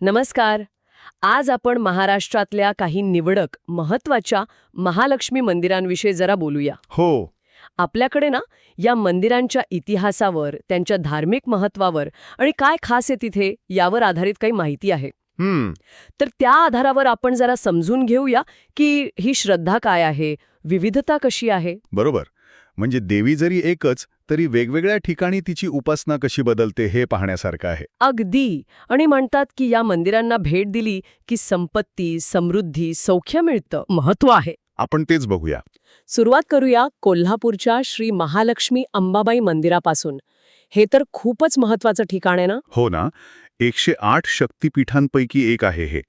नमस्कार. आज आपण महाराष्ट्रातल्या काही निवडक महत्त्वाच्या महालक्ष्मी मंदिरांविषयी जरा बोलूया. हो. आपल्याकडे ना या मंदिरांच्या इतिहासावर त्यांच्या धार्मिक महत्वावर आणि काय खास आहे तिथे यावर आधारित काही माहिती आहे. हम्म. तर त्या आधारावर आपण जरा समजून घेऊया की ही श्रद्धा काय आहे विविधता कशी आहे? बरोबर. म्हणजे देवी जरी एकच तरी वेगवेगळ्या ठिकाणी तिची उपासना कशी बदलते हे पाहण्यासारखं आहे. अगदी. आणि म्हणतात की या मंदिरांना भेट दिली की संपत्ती समृद्धी सौख्य मिळतं महत्त्व आहे. आपण तेच बघूया. सुरुवात करूया कोल्हापूरच्या श्री महालक्ष्मी अंबाबाई मंदिरापासून. हे तर खूपच महत्वाचं ठिकाण आहे ना? हो ना. एकशे आठ शक्तिपीठांपैकी एक आहे हे.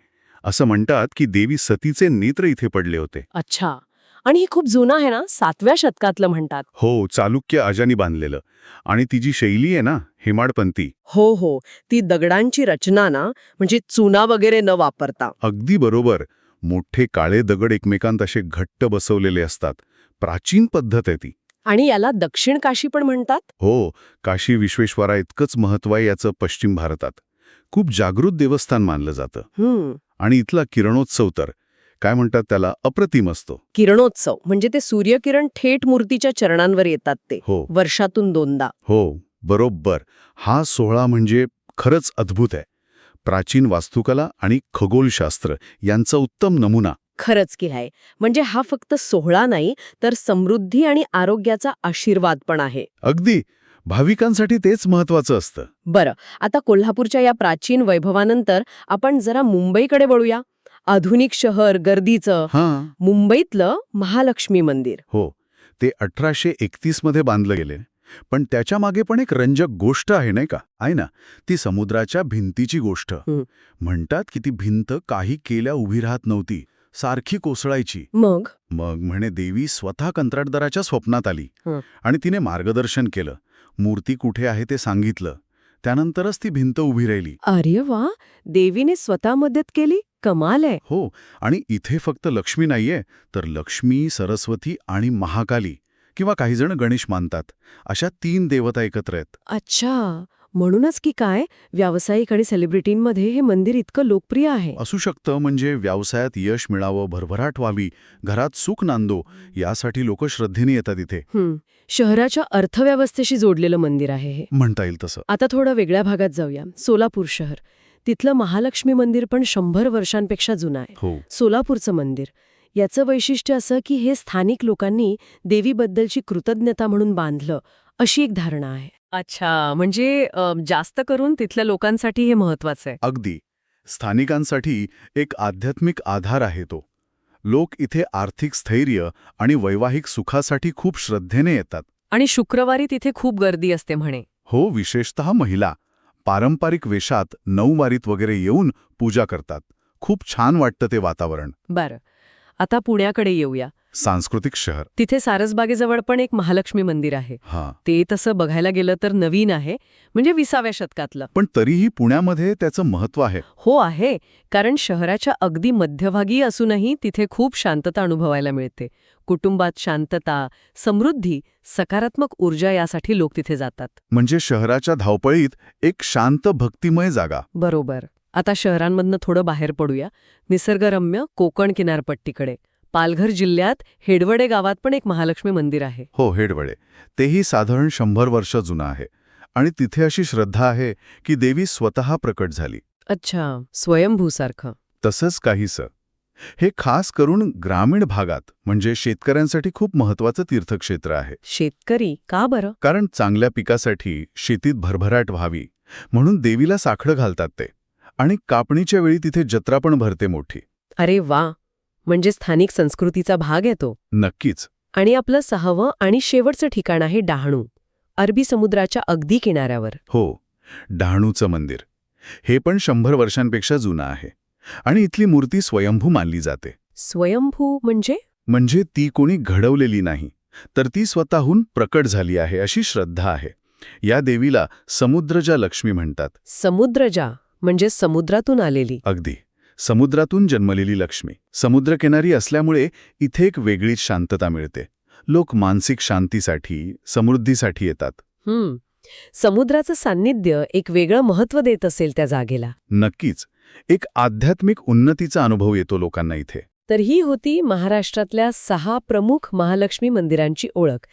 असं म्हणतात की देवी सतीचे नेत्र इथे पडले होते. अच्छा. आणि हे खूप जुनं आहे ना सातव्या शतकातलं म्हणतात. हो चालुक्य अजानी बांधलेलं. आणि ती जी शैली आहे ना हेमाडपंथी. हो हो. ती दगडांची रचना ना म्हणजे चुना वगैरे न वापरता. अगदी बरोबर. मोठे काळे दगड एकमेकांत असे घट्ट बसवलेले असतात. प्राचीन पद्धत आहे ती. आणि याला दक्षिण काशी पण म्हणतात? हो काशी विश्वेश्वरा इतकंच महत्त्व आहे याचं पश्चिम भारतात. खूप जागृत देवस्थान मानलं जातं. आणि इथला किरणोत्सव तर काय म्हणतात त्याला? अप्रतिम असतो. किरणोत्सव म्हणजे ते सूर्यकिरण थेट मूर्तीच्या चरणांवर येतात ते. हो. वर्षातून दोनदा. हो बरोबर. हा सोहळा म्हणजे खरंच अद्भुत आहे. प्राचीन वास्तुकला आणि खगोलशास्त्र यांचा उत्तम नमुना. खरंच की आहे म्हणजे हा फक्त सोहळा नाही तर समृद्धी आणि आरोग्याचा आशीर्वाद पण आहे. अगदी. भाविकांसाठी तेच महत्वाचं असतं. बरं. आता कोल्हापूरच्या या प्राचीन वैभवानंतर आपण जरा मुंबईकडे वळूया. आधुनिक शहर गर्दीचं हां. मुंबईतलं महालक्ष्मी मंदिर. हो. ते अठराशे एकतीसमध्ये बांधलं गेले. पण त्याच्यामागे पण एक रंजक गोष्ट आहे नाही का? आहे ना? ती समुद्राच्या भिंतीची गोष्ट. म्हणतात की ती भिंत काही केल्या उभी राहत नव्हती. सारखी कोसळायची. मग? मग म्हणे देवी स्वतः कंत्राटदाराच्या स्वप्नात आली. आणि तिने मार्गदर्शन केलं. मूर्ती कुठे आहे ते सांगितलं. त्यानंतरच ती भिंत उभी राहिली. अरे वा! देवीने स्वतः मदत केली? कमाल आहे. हो आणि इथे फक्त लक्ष्मी नाहीये तर लक्ष्मी सरस्वती आणि महाकाली किंवा काही जण गणेश मानतात. अशा तीन देवता एकत्र आहेत. अच्छा म्हणूनच की काय? व्यावसायिक आणि सेलिब्रिटींमध्ये हे मंदिर इतकं लोकप्रिय आहे. असू शकतं म्हणजे व्यवसायात यश मिळावं भरभराट व्हावी घरात सुख नांदो यासाठी लोक श्रद्धेने येतात इथे. हं. शहराच्या अर्थव्यवस्थेशी जोडलेलं मंदिर आहे हे. म्हणता येईल तसं. आता थोडं वेगळ्या भागात जाऊया. सोलापूर शहर. तिथलं महालक्ष्मी मंदिर पण शंभर वर्षांपेक्षा जुनं आहे. हो. सोलापूरचं मंदिर. याचं वैशिष्ट्य असं की हे स्थानिक लोकांनी देवीबद्दलची कृतज्ञता म्हणून बांधलं अशी एक धारणा आहे. अच्छा म्हणजे जास्त करून तिथल्या लोकांसाठी हे महत्वाचं आहे. अगदी. स्थानिकांसाठी एक आध्यात्मिक आधार आहे तो. लोक इथे आर्थिक स्थैर्य आणि वैवाहिक सुखासाठी खूप श्रद्धेने येतात. आणि शुक्रवारी तिथे खूप गर्दी असते म्हणे. हो विशेषतः महिला. पारंपरिक वेशात नऊवारीत वगैरे येऊन पूजा करतात. खूप छान वाटतं ते वातावरण. बरं. आता पुण्याकडे येऊया. सांस्कृतिक शहर. तिथे सारसबागेजवळ पण एक महालक्ष्मी मंदिर आहे. हा. ते तसं बघायला गेलं तर नवीन आहे म्हणजे विसाव्या शतकातलं. पण तरीही पुण्यामध्ये त्याचं महत्त्व आहे. हो आहे. कारण शहराच्या अगदी मध्यभागी असूनही तिथे खूप शांतता अनुभवायला मिळते. कुटुंबात शांतता समृद्धी सकारात्मक ऊर्जा यासाठी लोक तिथे जातात. म्हणजे शहराच्या धावपळीत एक शांत भक्तिमय जागा. बरोबर. आता शहरांमधनं थोडं बाहेर पडूया. निसर्गरम्य कोकण किनारपट्टीकडे. पालघर जिल्ह्यात हेडवडे गावात पण एक महालक्ष्मी मंदिर आहे. हो हेडवळे तेही साधारण शंभर वर्ष जुनं आहे. आणि तिथे अशी श्रद्धा आहे की देवी स्वतः प्रकट झाली. अच्छा स्वयंभूसारखं. तसंच काहीसं. हे खास करून ग्रामीण भागात म्हणजे शेतकऱ्यांसाठी खूप महत्वाचं तीर्थक्षेत्र आहे. शेतकरी? का बरं? कारण चांगल्या पिकासाठी शेतीत भरभराट व्हावी. म्हणून देवीला साखळं घालतात ते. आणि कापणीच्या वेळी तिथे जत्रा पण भरते मोठी. अरे वा! म्हणजे स्थानिक संस्कृतीचा भाग आहे तो. नक्कीच. आणि आपलं सहावं आणि शेवटचं ठिकाण आहे डहाणू अरबी समुद्राच्या अगदी किनाऱ्यावर. हो डहाणूचं मंदिर. हे पण शंभर वर्षांपेक्षा जुनं आहे आणि इथली मूर्ती स्वयंभू मानली जाते. स्वयंभू म्हणजे? म्हणजे ती कोणी घडवलेली नाही तर ती स्वतःहून प्रकट झाली आहे अशी श्रद्धा आहे. या देवीला समुद्रजा लक्ष्मी म्हणतात. समुद्रजा. म्हणजे समुद्रातून आलेली. अगदी. समुद्रातून जन्मलेली लक्ष्मी. समुद्रकिनारी असल्यामुळे इथे एक वेगळीच शांतता मिळते. लोक मानसिक शांतीसाठी समृद्धीसाठी येतात. हम्म. समुद्राचं सान्निध्य एक वेगळं महत्त्व देत असेल त्या जागेला. नक्कीच. एक आध्यात्मिक उन्नतीचा अनुभव येतो लोकांना इथे. तर ही होती महाराष्ट्रातल्या सहा प्रमुख महालक्ष्मी मंदिरांची ओळख.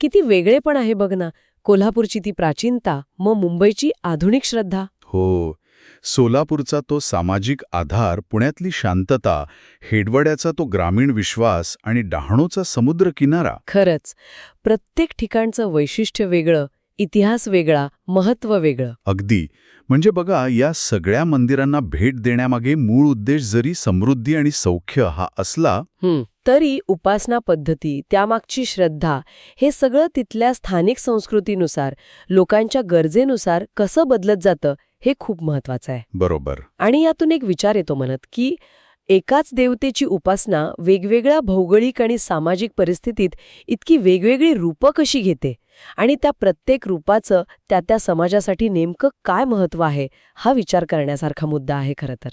किती वेगळेपण आहे बघ ना. कोल्हापूरची ती प्राचीनता मग मुंबईची आधुनिक श्रद्धा. हो. सोलापूरचा तो सामाजिक आधार पुण्यातली शांतता हेडवड्याचा तो ग्रामीण विश्वास आणि डहाणूचा समुद्र किनारा खरंच प्रत्येक ठिकाणचं वैशिष्ट्य वेगळं इतिहास वेगळा महत्त्व वेगळं. अगदी. म्हणजे बघा या सगळ्या मंदिरांना भेट देण्यामागे मूळ उद्देश जरी समृद्धी आणि सौख्य हा असला तरी उपासना पद्धती त्यामागची श्रद्धा हे सगळं तिथल्या स्थानिक संस्कृतीनुसार लोकांच्या गरजेनुसार कसं बदलत जातं हे खूप महत्वाचं आहे. बरोबर. आणि यातून एक विचार येतो म्हणत की एकाच देवतेची उपासना वेगवेगळ्या भौगोलिक आणि सामाजिक परिस्थितीत इतकी वेगवेगळी रूपं कशी घेते? आणि त्या प्रत्येक रूपाचं त्या त्या समाजासाठी नेमकं काय महत्त्व आहे? हा विचार करण्यासारखा मुद्दा आहे खरं तर.